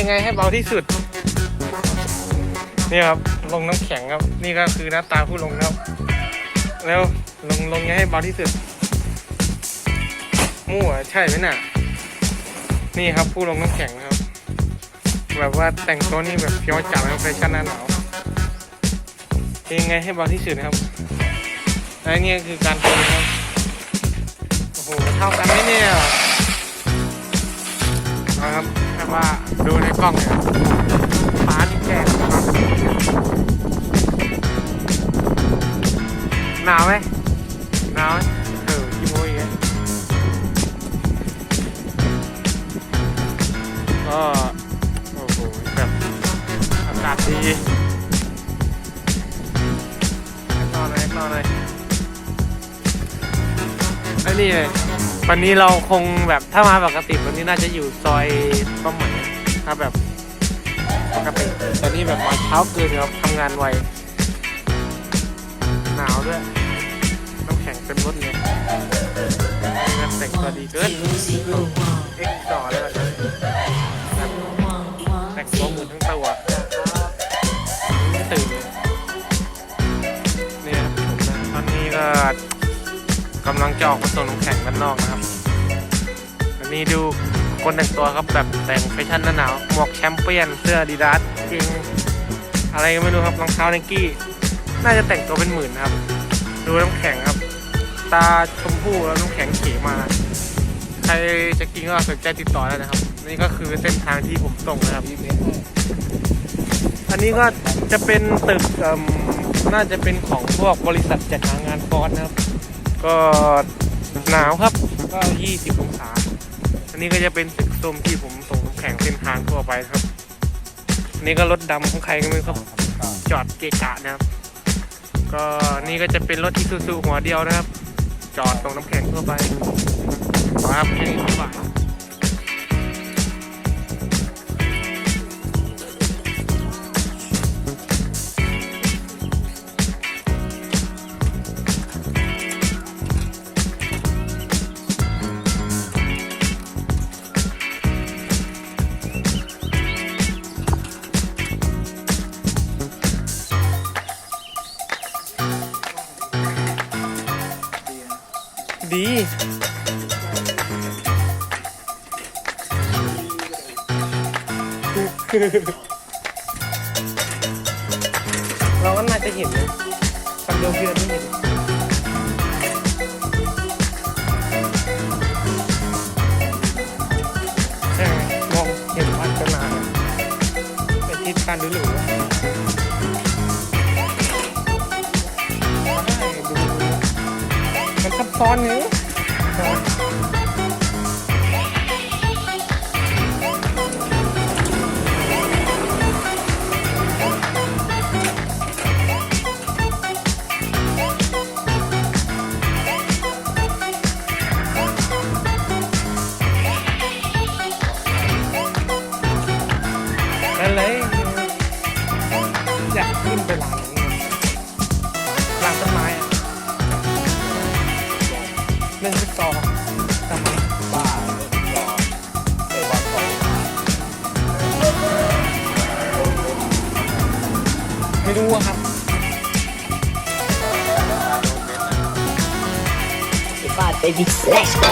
ยังไงให้เบาที่สุด นี่ครับ ลงน้ำแข็งครับ นี่ก็คือหน้าตาผู้ลงครับ แล้วลงลงยังไงให้เบาที่สุด มั่วใช่ไหมน่ะ นี่ครับผู้ลงน้ำแข็งนะครับ แบบว่าแต่งตัวนี่แบบเฟี้วจัดนะครับแฟชั่นหน้าหนาวยังไงให้เบาที่สุดนะครับและนี่คือการทนะครับ โอ้โหเท่ากันไหมเนี่ยนะครับ ถ้าว่าดูในกล้องเนี่ยฟ้านี่แจ่มครับหนาวไหมหนาวเออกี่โมงอีกอะก็โอ้โหแบบอากาศดีต่อเลยต่อเลยไอ้นี่เลย วันนี้เราคงแบบถ้ามาปกติวันนี้น่าจะอยู่ซอยป้าหมยถ้าแบบปกติแต่นี่แบบมาเช้าเกินครับทำงานไวหนาวด้วยน้ำแข็งเต็มรถเลยนี่ก็แต่งตัวดีเกินเอ็กซ์ต่อเลยแบบนี้แต่งตัวหมุนทั้งตัวตื่นเลยเนี่ยวันะตอนนี้ก็ กำลังจะออกมาส่งน้ำแข็งด้านนอกนะครับ อันนี้ดูคนแต่งตัวครับแบบแต่งแฟชั่นหน้าหนาวหมวกแชมเปี้ยนเสื้อดีดาสเกงอะไรก็ไม่รู้ครับรองเท้าไนกี้ น่าจะแต่งตัวเป็นหมื่นนะครับ ดูน้ำแข็งครับ ตาชมพู่แล้วน้ำแข็งเขมาใครจะกินก็สนใจติดต่อได้นะครับ นี่ก็คือเส้นทางที่ผมส่งนะครับ อันนี้ก็จะเป็นตึกอืมน่าจะเป็นของพวกบริษัทจัดหางานฟอนนะครับ ก็หนาวครับก็ 20 องศา อันนี้ก็จะเป็นตึกส้มที่ผมส่งน้ำแข็งเส้นทางทั่วไปครับ อันนี้ก็รถดำของใครก็ไม่รู้ครับ จอดเกะกะนะครับ ก็นี่ก็จะเป็นรถที่ซูๆหัวเดียวนะครับ จอดตรงน้ำแข็งทั่วไปครับแค่นี้ดีกว่า ดี เราก็น่าจะเห็นนะคำเดียวเพียงไม่เห็นมองเห็นพัฒนาเป็นทิศการดูหรูๆได้ ซ้อนนั่นเลยอยากขึ้นไปร้าน ตซอลทำไมบ้าเลยรอเตะบอลก่อไม่รู้อะครับ Bad baby, let's go.